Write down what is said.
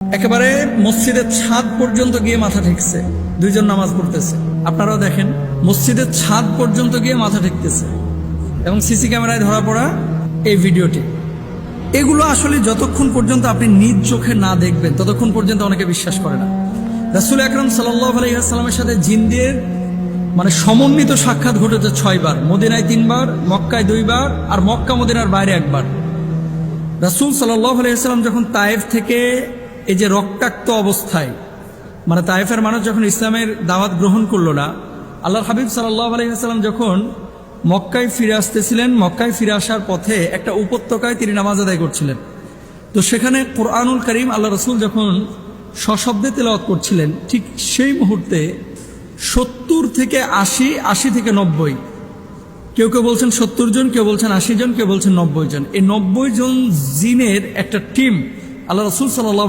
একেবারে মসজিদের ছাদ পর্যন্ত গিয়ে মাথা ঠেকছে। দুইজন নামাজ পড়তেছে। আপনারাও দেখেন, মসজিদের ছাদ পর্যন্ত গিয়ে মাথা ঠেকতেছে। এবং সিসি ক্যামেরায় ধরা পড়া এই ভিডিওটি। এগুলো আসলে যতক্ষণ পর্যন্ত আপনি নিজ চোখে না দেখবেন, ততক্ষণ পর্যন্ত অনেকে বিশ্বাস করে না। রাসুল আকরম সাল্লাহ আলহিহাস্লামের সাথে জিন্দের মানে সমন্বিত সাক্ষাৎ ঘটেছে ছয়বার। মদিনায় তিনবার, মক্কায় দুইবার, আর মক্কা মদিনার বাইরে একবার। রাসুল সাল্লাহ আলাইসাল্লাম যখন তায়েফ থেকে এই যে রক্তাক্ত অবস্থায় মানে তায়েফের মানুষ যখন ইসলামের দাওয়াত গ্রহণ করল না আল্লাহ হাবিব সাল্লাহ আলহিহাস্লাম যখন মক্কায় ফিরে আসতেছিলেন, মক্কায় ফিরে আসার পথে একটা উপত্যকায় তিনি নামাজ আদায় করছিলেন। তো সেখানে কোরআনুল করিম আল্লাহ রসুল যখন সশব্দে তেলাওয়াত করছিলেন, ঠিক সেই মুহূর্তে সত্তর থেকে আশি আশি থেকে নব্বই, কেউ কেউ বলছেন সত্তর জন, কেউ বলছেন আশি জন, কেউ বলছেন নব্বই জন, এই নব্বই জন জিনের একটা টিম আল্লাহ রসুল সাল্লাহ